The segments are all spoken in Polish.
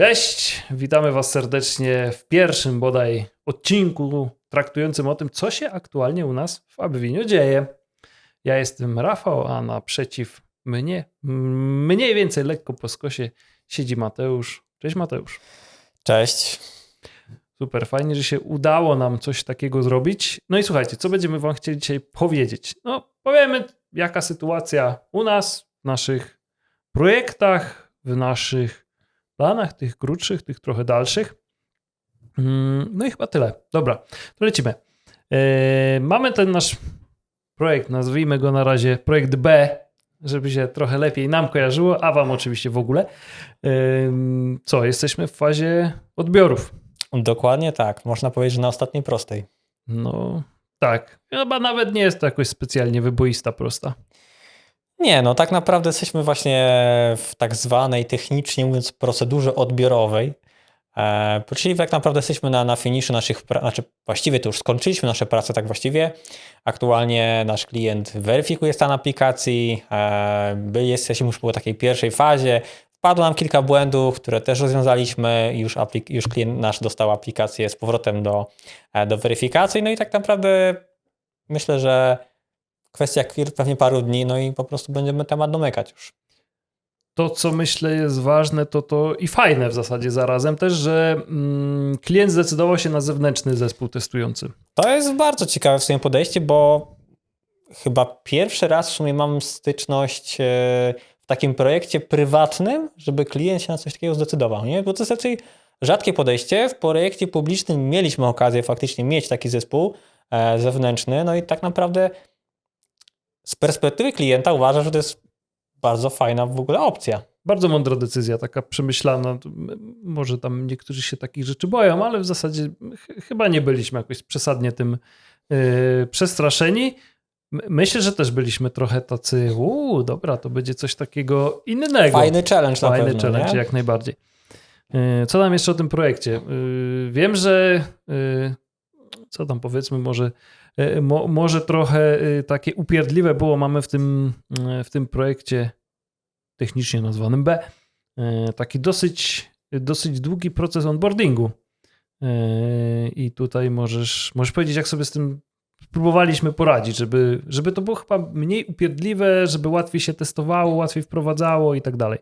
Cześć, witamy Was serdecznie w pierwszym bodaj odcinku traktującym o tym, co się aktualnie u nas w Abwiniu dzieje. Ja jestem Rafał, a naprzeciw mnie, mniej więcej lekko po skosie, siedzi Mateusz. Cześć Mateusz. Cześć. Super, fajnie, że się udało nam coś takiego zrobić. No i słuchajcie, co będziemy Wam chcieli dzisiaj powiedzieć? No, powiemy, jaka sytuacja u nas, w naszych projektach, w naszych planach, tych krótszych, tych trochę dalszych. Mm, no i chyba tyle. Dobra, to lecimy. Yy, mamy ten nasz projekt, nazwijmy go na razie projekt B, żeby się trochę lepiej nam kojarzyło, a wam oczywiście w ogóle. Yy, co, jesteśmy w fazie odbiorów. Dokładnie tak. Można powiedzieć, że na ostatniej prostej. No tak. Chyba nawet nie jest to jakoś specjalnie wyboista prosta. Nie, no tak naprawdę jesteśmy właśnie w tak zwanej, technicznie mówiąc, procedurze odbiorowej. E, czyli tak naprawdę jesteśmy na, na finiszu naszych znaczy właściwie to już skończyliśmy nasze prace tak właściwie. Aktualnie nasz klient weryfikuje stan aplikacji, e, jesteśmy już po takiej pierwszej fazie. Wpadło nam kilka błędów, które też rozwiązaliśmy już, już klient nasz dostał aplikację z powrotem do, e, do weryfikacji. No i tak naprawdę myślę, że kwestia pewnie paru dni, no i po prostu będziemy temat domykać już. To, co myślę jest ważne, to to i fajne w zasadzie zarazem też, że mm, klient zdecydował się na zewnętrzny zespół testujący. To jest bardzo ciekawe w sumie podejście, bo chyba pierwszy raz w sumie mam styczność e, w takim projekcie prywatnym, żeby klient się na coś takiego zdecydował, nie? Bo to jest raczej rzadkie podejście. W projekcie publicznym mieliśmy okazję faktycznie mieć taki zespół e, zewnętrzny, no i tak naprawdę z perspektywy klienta uważam, że to jest bardzo fajna w ogóle opcja. Bardzo mądra decyzja, taka przemyślana. Może tam niektórzy się takich rzeczy boją, ale w zasadzie ch chyba nie byliśmy jakoś przesadnie tym yy, przestraszeni. Myślę, że też byliśmy trochę tacy, uuu, dobra, to będzie coś takiego innego. Fajny challenge Fajny na pewno, challenge, nie? jak najbardziej. Yy, co tam jeszcze o tym projekcie? Yy, wiem, że yy, co tam powiedzmy, może mo, może trochę e, takie upierdliwe było, mamy w tym, e, w tym projekcie technicznie nazwanym B, taki dosyć, dosyć długi proces onboardingu. I tutaj możesz, możesz powiedzieć, jak sobie z tym próbowaliśmy poradzić, żeby, żeby to było chyba mniej upierdliwe, żeby łatwiej się testowało, łatwiej wprowadzało i tak dalej.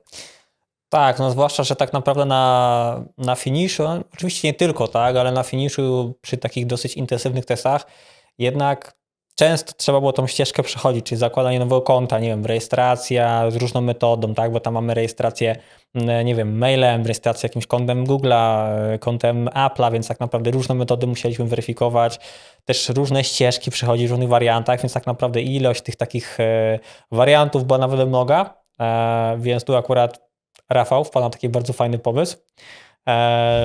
Tak, no zwłaszcza, że tak naprawdę na, na finiszu, oczywiście nie tylko, tak, ale na finiszu przy takich dosyć intensywnych testach jednak często trzeba było tą ścieżkę przechodzić, czyli zakładanie nowego konta, nie wiem, rejestracja z różną metodą, tak, bo tam mamy rejestrację, mm, nie wiem, mailem, rejestrację jakimś kontem Google'a, e, kontem Apple'a, więc tak naprawdę różne metody musieliśmy weryfikować, też różne ścieżki przechodzić w różnych wariantach, więc tak naprawdę ilość tych takich e, wariantów była nawet mnoga, e, więc tu akurat Rafał wpadł na taki bardzo fajny pomysł,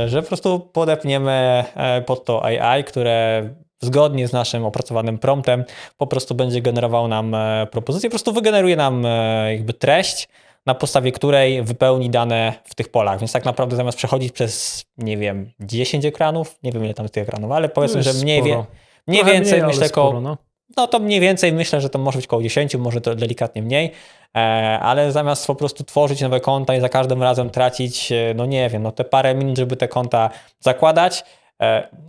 że po prostu podepniemy pod to AI, które zgodnie z naszym opracowanym promptem po prostu będzie generował nam e, propozycję, po prostu wygeneruje nam e, jakby treść, na podstawie której wypełni dane w tych polach. Więc tak naprawdę zamiast przechodzić przez, nie wiem, 10 ekranów, nie wiem ile tam jest tych ekranów, ale powiedzmy, no że mniej, wie, mniej więcej mniej, myślę sporo, no. no to mniej więcej myślę, że to może być około 10, może to delikatnie mniej, e, ale zamiast po prostu tworzyć nowe konta i za każdym razem tracić, no nie wiem, no te parę minut, żeby te konta zakładać,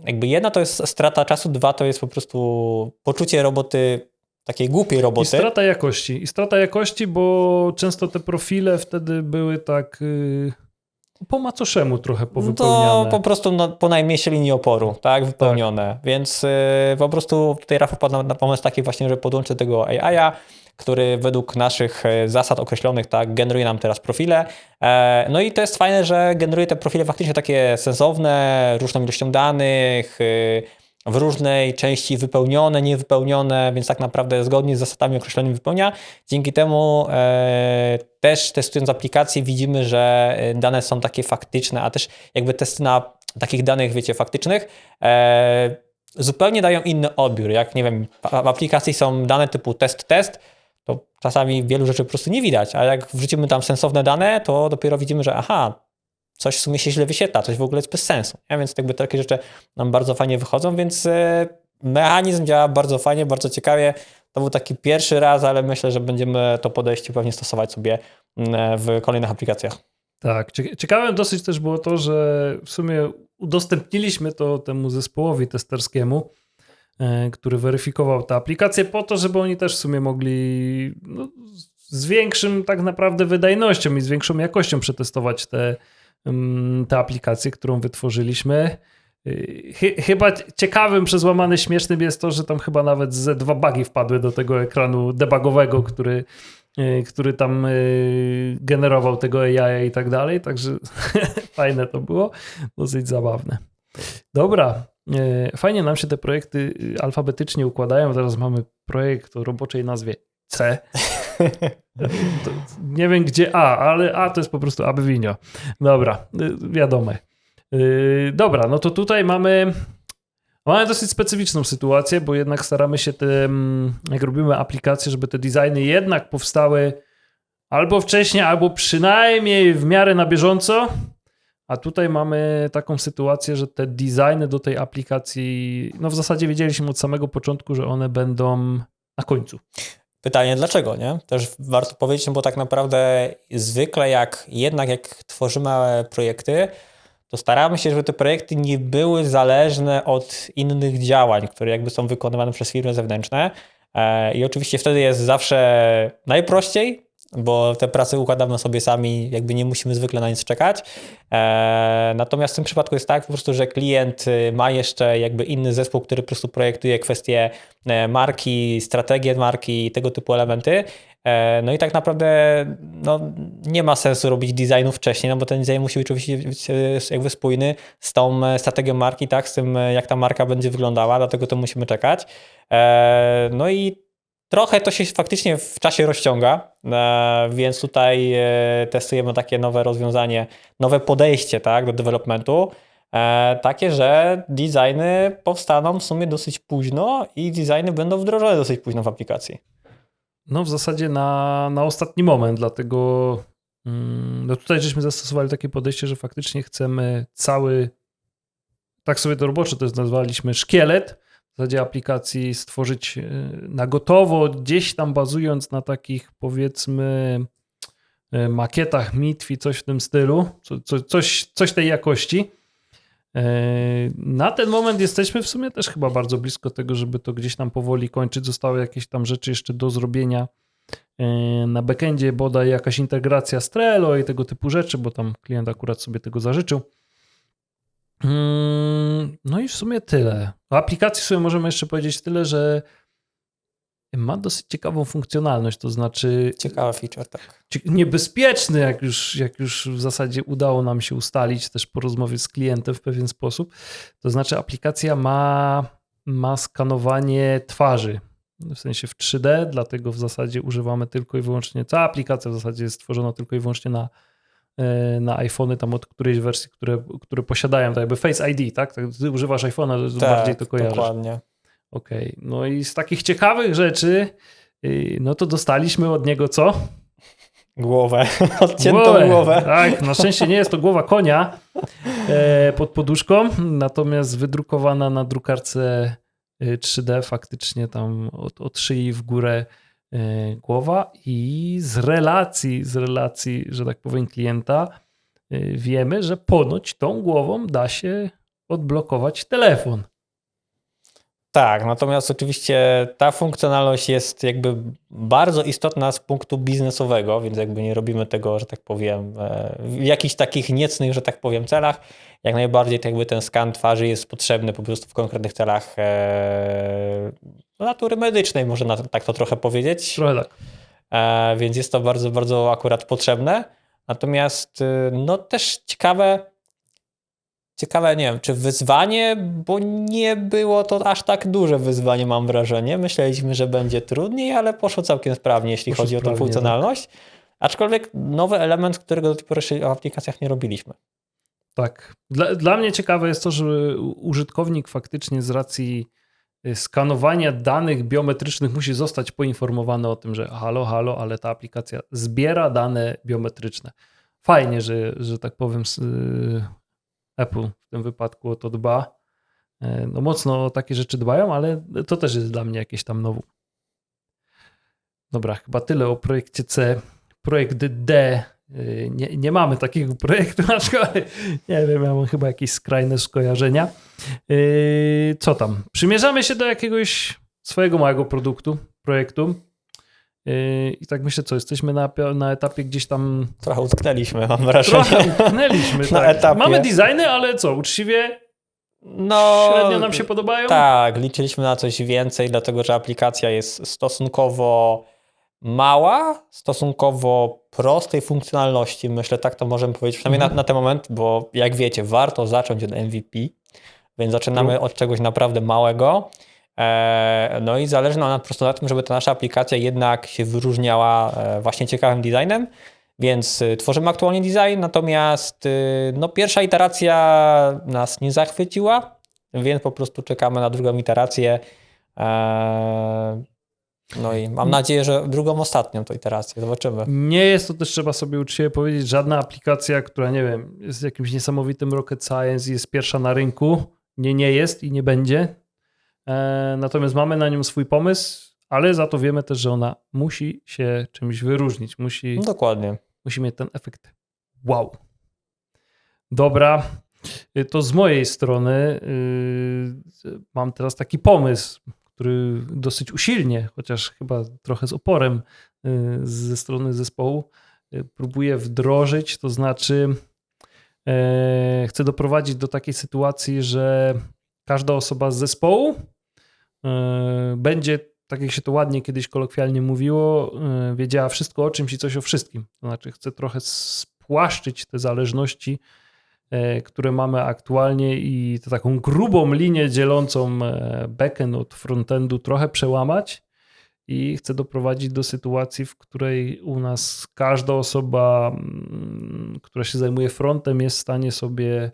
jakby jedna to jest strata czasu, dwa to jest po prostu poczucie roboty, takiej głupiej roboty. I strata jakości. I strata jakości, bo często te profile wtedy były tak yy, po macoszemu trochę powypełniane. To po prostu no, po najmniejszej linii oporu, tak, wypełnione. Tak. Więc yy, po prostu tutaj Rafał padł na pomysł taki właśnie, że podłączy tego AI-a, który według naszych e, zasad określonych tak, generuje nam teraz profile. E, no i to jest fajne, że generuje te profile faktycznie takie sensowne, różną ilością danych, e, w różnej części wypełnione, niewypełnione, więc tak naprawdę zgodnie z zasadami określonymi wypełnia. Dzięki temu e, też testując aplikację widzimy, że dane są takie faktyczne, a też jakby testy na takich danych, wiecie, faktycznych zupełnie dają inny odbiór. Jak nie wiem, w aplikacji są dane typu test-test, to czasami wielu rzeczy po prostu nie widać, a jak wrzucimy tam sensowne dane, to dopiero widzimy, że aha, coś w sumie się źle wyświetla, coś w ogóle jest bez sensu. Ja, więc jakby takie rzeczy nam bardzo fajnie wychodzą, więc e, mechanizm działa bardzo fajnie, bardzo ciekawie. To był taki pierwszy raz, ale myślę, że będziemy to podejście pewnie stosować sobie mm, w kolejnych aplikacjach. Tak, cie- ciekawe dosyć też było to, że w sumie udostępniliśmy to temu zespołowi testerskiemu, który weryfikował tę aplikację po to, żeby oni też w sumie mogli no, z większym tak naprawdę wydajnością i z większą jakością przetestować tę mm, tę aplikację, którą wytworzyliśmy. Chy- Chyba ciekawym, przezłamane śmiesznym jest to, że tam chyba nawet ze dwa bugi wpadły do tego ekranu debugowego, który, y, który tam generował tego AI i tak dalej. Także fajne to było, dosyć zabawne. Dobra, fajnie nam się te projekty y, alfabetycznie układają. Teraz mamy projekt o roboczej nazwie C. Nie wiem gdzie A, ale A to jest po prostu Abwinio. Dobra, y, wiadome. Yy, dobra, no to tutaj mamy. Mamy dosyć specyficzną sytuację, bo jednak staramy się te, mm, jak robimy aplikacje, żeby te designy jednak powstały albo wcześniej, albo przynajmniej w miarę na bieżąco. A tutaj mamy taką sytuację, że te designy do tej aplikacji, no w zasadzie wiedzieliśmy od samego początku, że one będą na końcu. Pytanie dlaczego, nie? Też warto powiedzieć, no bo tak naprawdę zwykle jak jednak jak tworzymy projekty, to staramy się, żeby te projekty nie były zależne od innych działań, które jakby są wykonywane przez firmy zewnętrzne. E, I oczywiście wtedy jest zawsze najprościej, bo te prace układamy sobie sami, jakby nie musimy zwykle na nic czekać. E, Natomiast w tym przypadku jest tak po prostu, że klient y, ma jeszcze jakby inny zespół, który po prostu projektuje kwestie e, marki, strategię marki i tego typu elementy. E, No i tak naprawdę no, nie ma sensu robić designu wcześniej, no bo ten design musi być oczywiście być, jakby spójny z tą strategią marki, tak, z tym jak ta marka będzie wyglądała, dlatego to musimy czekać. No i trochę to się faktycznie w czasie rozciąga, e, więc tutaj e, testujemy takie nowe rozwiązanie, nowe podejście tak, do developmentu. E, takie, że designy powstaną w sumie dosyć późno i designy będą wdrożone dosyć późno w aplikacji. No w zasadzie na, na ostatni moment, dlatego mm, no tutaj żeśmy zastosowali takie podejście, że faktycznie chcemy cały, tak sobie to roboczo to jest nazwaliśmy, szkielet w zasadzie aplikacji stworzyć y, na gotowo, gdzieś tam bazując na takich powiedzmy y, makietach mitwi, coś w tym stylu, co, co, coś, coś tej jakości. E, Na ten moment jesteśmy w sumie też chyba bardzo blisko tego, żeby to gdzieś tam powoli kończyć. Zostały jakieś tam rzeczy jeszcze do zrobienia na backendzie, bodaj jakaś integracja z Trello i tego typu rzeczy, bo tam klient akurat sobie tego zażyczył. Mm, No i w sumie tyle. O aplikacji sobie możemy jeszcze powiedzieć tyle, że ma dosyć ciekawą funkcjonalność, to znaczy Ciekawa feature, tak. niebezpieczny, jak już, jak już w zasadzie udało nam się ustalić też po rozmowie z klientem w pewien sposób. To znaczy, aplikacja ma, ma skanowanie twarzy, w sensie w 3D, dlatego w zasadzie używamy tylko i wyłącznie, cała aplikacja w zasadzie jest stworzona tylko i wyłącznie na, na iPhony, tam od którejś wersji, które, które posiadają, tak jakby Face ID, tak? tak ty używasz iPhone'a, to bardziej to kojarzysz. dokładnie. Okej, no i z takich ciekawych rzeczy, yy, no to dostaliśmy od niego co? Głowę, odciętą głowę. Tak, na szczęście nie jest to głowa konia e, pod poduszką, natomiast wydrukowana na drukarce e, 3D faktycznie tam od, od szyi w górę e, głowa i z relacji, z relacji, że tak powiem, klienta e, wiemy, że ponoć tą głową da się odblokować telefon. Tak, natomiast oczywiście ta funkcjonalność jest jakby bardzo istotna z punktu biznesowego, więc jakby nie robimy tego, że tak powiem, e, w jakichś takich niecnych, że tak powiem, celach. Jak najbardziej to jakby ten skan twarzy jest potrzebny po prostu w konkretnych celach e, natury medycznej, można na- tak to trochę powiedzieć. Trochę tak. E, więc jest to bardzo, bardzo akurat potrzebne. Natomiast no też ciekawe, ciekawe, nie wiem, czy wyzwanie, bo nie było to aż tak duże wyzwanie, mam wrażenie. Myśleliśmy, że będzie trudniej, ale poszło całkiem sprawnie, jeśli Poszło chodzi o tę sprawnie, funkcjonalność. Aczkolwiek nowy element, którego do tej pory jeszcze w aplikacjach nie robiliśmy. Tak. Dla, dla mnie ciekawe jest to, że użytkownik faktycznie z racji y, skanowania danych biometrycznych musi zostać poinformowany o tym, że halo, halo, ale ta aplikacja zbiera dane biometryczne. Fajnie, że, że tak powiem, y, Apple w tym wypadku o to dba. Y, No mocno o takie rzeczy dbają, ale to też jest dla mnie jakieś tam nowum. Dobra, chyba tyle o projekcie C. Projekt D Yy, Nie, nie mamy takiego projektu, aczkolwiek nie wiem, ja mam chyba jakieś skrajne skojarzenia. Yy, Co tam? Przymierzamy się do jakiegoś swojego małego produktu, projektu. Yy, I tak myślę, co, jesteśmy na, na etapie gdzieś tam Trochę utknęliśmy, mam wrażenie. Trochę utknęliśmy. Na tak. etapie. Mamy designy, ale co, uczciwie No, średnio nam się podobają? Tak, liczyliśmy na coś więcej, dlatego że aplikacja jest stosunkowo mała, stosunkowo prostej funkcjonalności. Myślę, tak to możemy powiedzieć, przynajmniej Mhm. na, na ten moment, bo jak wiecie, warto zacząć od MVP, więc zaczynamy od czegoś naprawdę małego. E, No i zależy nam po prostu na tym, żeby ta nasza aplikacja jednak się wyróżniała e, właśnie ciekawym designem. Więc y, tworzymy aktualnie design, natomiast y, no, pierwsza iteracja nas nie zachwyciła, więc po prostu czekamy na drugą iterację. Eee, No i mam nadzieję, że drugą, ostatnią to iterację. Zobaczymy. Nie jest to też, trzeba sobie uczciwie powiedzieć, żadna aplikacja, która, nie wiem, jest jakimś niesamowitym rocket science i jest pierwsza na rynku. Nie, nie jest i nie będzie. E, natomiast mamy na nią swój pomysł, ale za to wiemy też, że ona musi się czymś wyróżnić. Musi, No, dokładnie. musi mieć ten efekt wow. Dobra, y, to z mojej strony yy, mam teraz taki pomysł, który dosyć usilnie, chociaż chyba trochę z oporem yy, ze strony zespołu, yy, próbuję wdrożyć. To znaczy, yy, chcę doprowadzić do takiej sytuacji, że każda osoba z zespołu będzie, tak jak się to ładnie kiedyś kolokwialnie mówiło, yy, wiedziała wszystko o czymś i coś o wszystkim. To znaczy, chcę trochę spłaszczyć te zależności, e, które mamy aktualnie i taką grubą linię dzielącą e, backend od frontendu trochę przełamać i chcę doprowadzić do sytuacji, w której u nas każda osoba, która się zajmuje frontem, jest w stanie sobie e,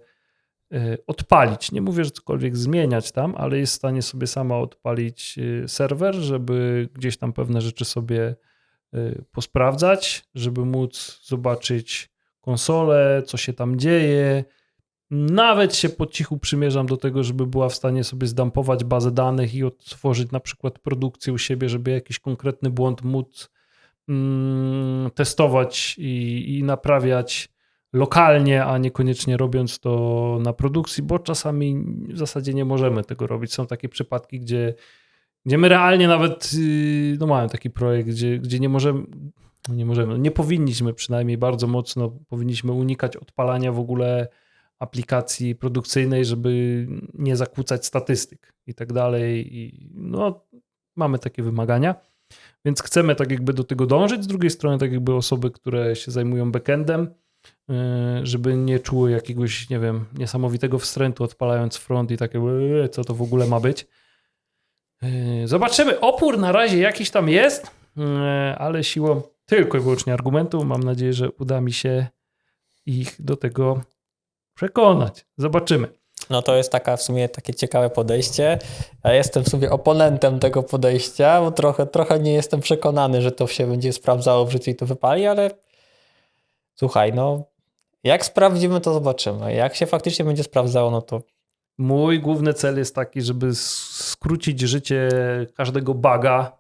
odpalić. Nie mówię, że cokolwiek zmieniać tam, ale jest w stanie sobie sama odpalić e, serwer, żeby gdzieś tam pewne rzeczy sobie e, posprawdzać, żeby móc zobaczyć konsolę, co się tam dzieje. Nawet się po cichu przymierzam do tego, żeby była w stanie sobie zdampować bazę danych i odtworzyć na przykład produkcję u siebie, żeby jakiś konkretny błąd móc mm, testować i, i naprawiać lokalnie, a niekoniecznie robiąc to na produkcji, bo czasami w zasadzie nie możemy tego robić. Są takie przypadki, gdzie, gdzie my realnie nawet, yy, no mamy taki projekt, gdzie, gdzie nie możemy, no nie możemy, nie powinniśmy przynajmniej bardzo mocno, powinniśmy unikać odpalania w ogóle aplikacji produkcyjnej, żeby nie zakłócać statystyk i tak dalej. I no, mamy takie wymagania. Więc chcemy tak jakby do tego dążyć. Z drugiej strony, tak jakby osoby, które się zajmują backendem, żeby nie czuły jakiegoś, nie wiem, niesamowitego wstrętu odpalając front i takie, "Eee, co to w ogóle ma być. Yy, Zobaczymy. Opór na razie jakiś tam jest, yy, ale siłą tylko i wyłącznie argumentu mam nadzieję, że uda mi się ich do tego przekonać. Zobaczymy. No to jest taka w sumie takie ciekawe podejście. Ja jestem w sumie oponentem tego podejścia, bo trochę, trochę nie jestem przekonany, że to się będzie sprawdzało w życiu i to wypali, ale słuchaj, no jak sprawdzimy, to zobaczymy. Jak się faktycznie będzie sprawdzało, no to Mój główny cel jest taki, żeby skrócić życie każdego baga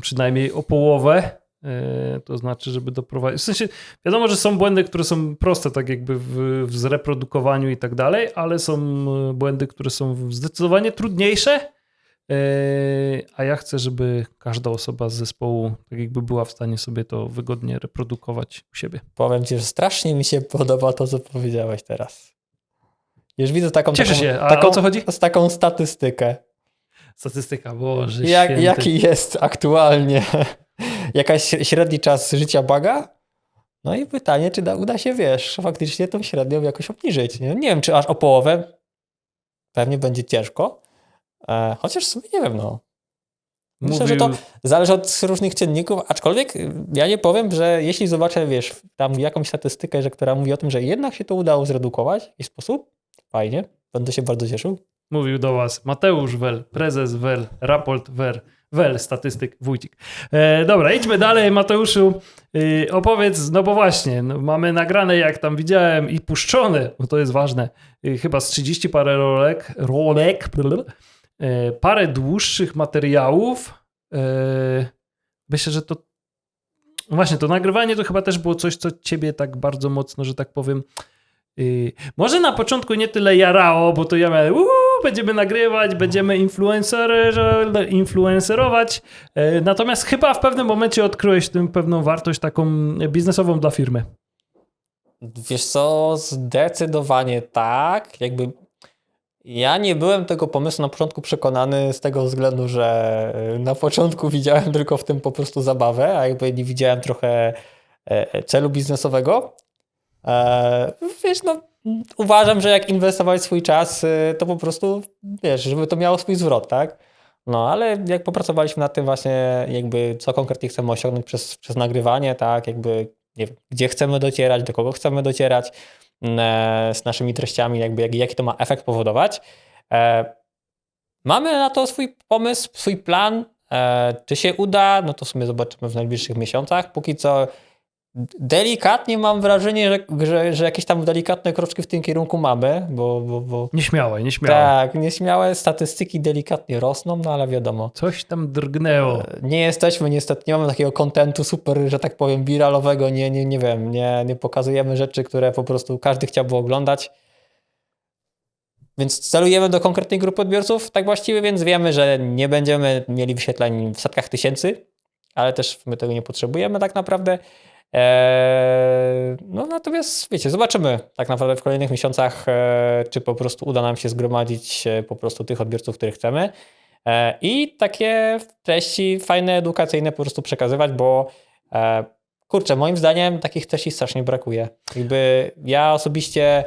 przynajmniej o połowę. Yy, To znaczy, żeby doprowadzić. W sensie, wiadomo, że są błędy, które są proste, tak jakby w, w zreprodukowaniu i tak dalej, ale są yy, błędy, które są zdecydowanie trudniejsze. Yy, A ja chcę, żeby każda osoba z zespołu tak jakby była w stanie sobie to wygodnie reprodukować u siebie. powiem ci, że strasznie mi się podoba to, co powiedziałeś teraz. Już widzę taką, Cieszę taką, się. A taką, o co chodzi? z taką statystykę. Statystyka, boże Jak, święty. jaki jest aktualnie jakaś średni czas życia baga? No i pytanie, czy da, uda się, wiesz, faktycznie tą średnią jakoś obniżyć. Nie, nie wiem, czy aż o połowę. Pewnie będzie ciężko. E, chociaż w sumie nie wiem, no. Myślę, że to zależy od różnych czynników, aczkolwiek ja nie powiem, że jeśli zobaczę, wiesz, tam jakąś statystykę, że, która mówi o tym, że jednak się to udało zredukować w jakiś sposób, fajnie, będę się bardzo cieszył. Mówił do was Mateusz Wel, prezes Wel, raport Wel, Wel, statystyk Wójcik. E, dobra, idźmy dalej, Mateuszu. E, opowiedz, no bo właśnie, no, mamy nagrane, jak tam widziałem, i puszczone, bo to jest ważne, e, chyba z 30 parę rolek, rolek, blablabla, e, parę dłuższych materiałów. E, myślę, że to Właśnie, to nagrywanie to chyba też było coś, co ciebie tak bardzo mocno, że tak powiem. Yy, może na początku nie tyle jarało, bo to ja miałem, uuu, będziemy nagrywać, będziemy influencer, influencerować. Yy, natomiast chyba w pewnym momencie odkryłeś w tym pewną wartość taką biznesową dla firmy. Wiesz co, zdecydowanie tak. Jakby ja nie byłem tego pomysłu na początku przekonany z tego względu, że y, na początku widziałem tylko w tym po prostu zabawę, a jakby nie widziałem trochę e, celu biznesowego. E, Wiesz, no uważam, że jak inwestować swój czas, y, to po prostu, wiesz, żeby to miało swój zwrot, tak? No, ale jak popracowaliśmy nad tym właśnie, jakby co konkretnie chcemy osiągnąć przez, przez nagrywanie, tak, jakby nie wiem, gdzie chcemy docierać, do kogo chcemy docierać e, z naszymi treściami, jakby jak, jaki to ma efekt powodować. E, mamy na to swój pomysł, swój plan. E, czy się uda, no to w sumie zobaczymy w najbliższych miesiącach. Póki co delikatnie mam wrażenie, że, że, że jakieś tam delikatne kroczki w tym kierunku mamy, bo, bo, bo Nieśmiałe, nieśmiałe. tak, nieśmiałe statystyki delikatnie rosną, no ale wiadomo. Coś tam drgnęło. Nie jesteśmy niestety, nie mamy takiego kontentu super, że tak powiem, wiralowego, nie, nie, nie wiem, nie, nie pokazujemy rzeczy, które po prostu każdy chciałby oglądać. Więc celujemy do konkretnej grupy odbiorców, tak właściwie, więc wiemy, że nie będziemy mieli wyświetleń w setkach tysięcy, ale też my tego nie potrzebujemy tak naprawdę. Eee, no natomiast wiecie, zobaczymy tak naprawdę w kolejnych miesiącach, e, czy po prostu uda nam się zgromadzić e, po prostu tych odbiorców, których chcemy. E, I takie treści fajne, edukacyjne po prostu przekazywać, bo e, kurczę, moim zdaniem takich treści strasznie brakuje. Jakby ja osobiście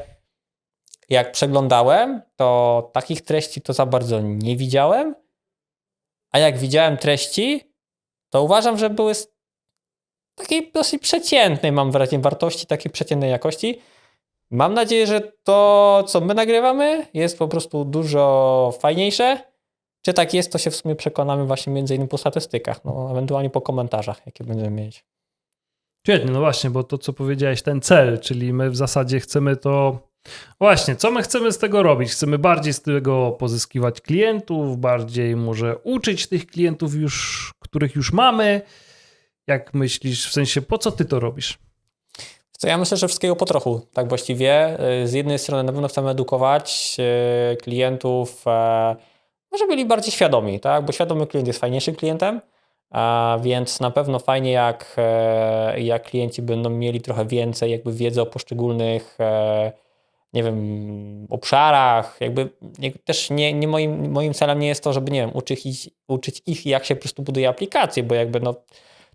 jak przeglądałem, to takich treści to za bardzo nie widziałem, a jak widziałem treści, to uważam, że były takiej dosyć przeciętnej, mam wrażenie, wartości, takiej przeciętnej jakości. Mam nadzieję, że to, co my nagrywamy, jest po prostu dużo fajniejsze. Czy tak jest, to się w sumie przekonamy właśnie między innymi po statystykach, no ewentualnie po komentarzach, jakie będziemy mieć. Świetnie, no właśnie, bo to co powiedziałeś, ten cel, czyli my w zasadzie chcemy to. Właśnie, co my chcemy z tego robić? Chcemy bardziej z tego pozyskiwać klientów, bardziej może uczyć tych klientów już, których już mamy. Jak myślisz, w sensie, po co ty to robisz? Ja myślę, że wszystkiego po trochu, tak właściwie. Y, Z jednej strony na pewno chcemy edukować y, klientów, e, może byli bardziej świadomi, tak? Bo świadomy klient jest fajniejszym klientem, więc na pewno fajnie, jak, e, jak klienci będą mieli trochę więcej jakby wiedzy o poszczególnych e, nie wiem, obszarach, jakby też nie, nie moim, moim celem nie jest to, żeby, nie wiem, uczyć ich, uczyć ich, jak się po prostu buduje aplikacje, bo jakby no,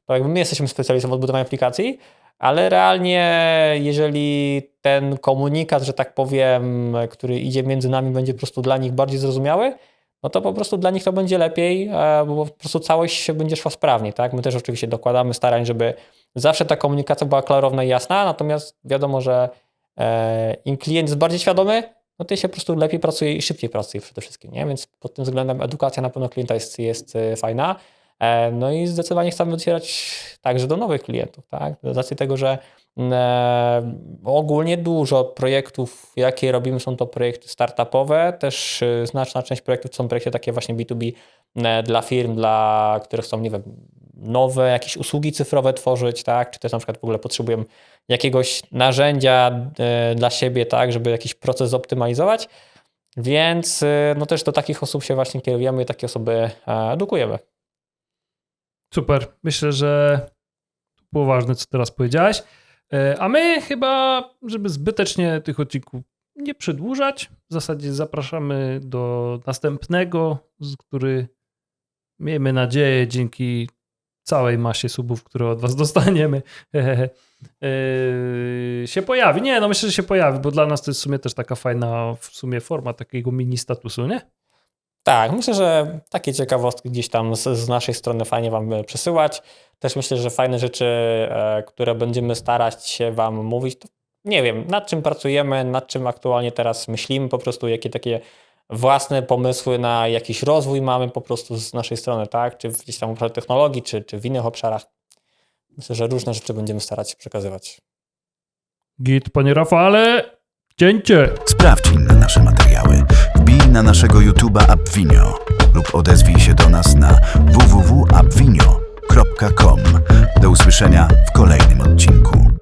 to jakby my jesteśmy specjalistą od budowania aplikacji, ale realnie, jeżeli ten komunikat, że tak powiem, który idzie między nami, będzie po prostu dla nich bardziej zrozumiały, no to po prostu dla nich to będzie lepiej, e, bo po prostu całość będzie szła sprawnie, tak? My też oczywiście dokładamy starań, żeby zawsze ta komunikacja była klarowna i jasna, natomiast wiadomo, że e, im klient jest bardziej świadomy, no to się po prostu lepiej pracuje i szybciej pracuje przede wszystkim, nie? Więc pod tym względem edukacja na pewno klienta jest, jest e, fajna. E, No i zdecydowanie chcemy docierać także do nowych klientów, tak? Z racji tego, że e, ogólnie dużo projektów, jakie robimy, są to projekty startupowe, też e, znaczna część projektów to są projekty takie właśnie B2B e, dla firm, dla których chcą, nie wiem, nowe jakieś usługi cyfrowe tworzyć, tak? Czy też na przykład w ogóle potrzebują jakiegoś narzędzia dla siebie, tak, żeby jakiś proces zoptymalizować. Więc e, no też do takich osób się właśnie kierujemy i takie osoby edukujemy. Super. Myślę, że to było ważne, co teraz powiedziałeś. E, A my chyba, żeby zbytecznie tych odcinków nie przedłużać, w zasadzie zapraszamy do następnego, który miejmy nadzieję dzięki całej masie subów, które od was dostaniemy, e, się pojawi. Nie, no myślę, że się pojawi, bo dla nas to jest w sumie też taka fajna w sumie forma takiego mini statusu, nie? Tak, myślę, że takie ciekawostki gdzieś tam z, z naszej strony fajnie Wam e, przesyłać. Też myślę, że fajne rzeczy, e, które będziemy starać się Wam mówić, to nie wiem, nad czym pracujemy, nad czym aktualnie teraz myślimy, po prostu jakie takie własne pomysły na jakiś rozwój mamy po prostu z naszej strony, tak? Czy gdzieś tam w obszarze technologii, czy, czy w innych obszarach. Myślę, że różne rzeczy będziemy starać się przekazywać. Git, panie Rafale, cięcie! Sprawdź inne nasze materiały. Wbij na naszego YouTube'a Appvinio lub odezwij się do nas na www.appvinio.pl Do usłyszenia w kolejnym odcinku.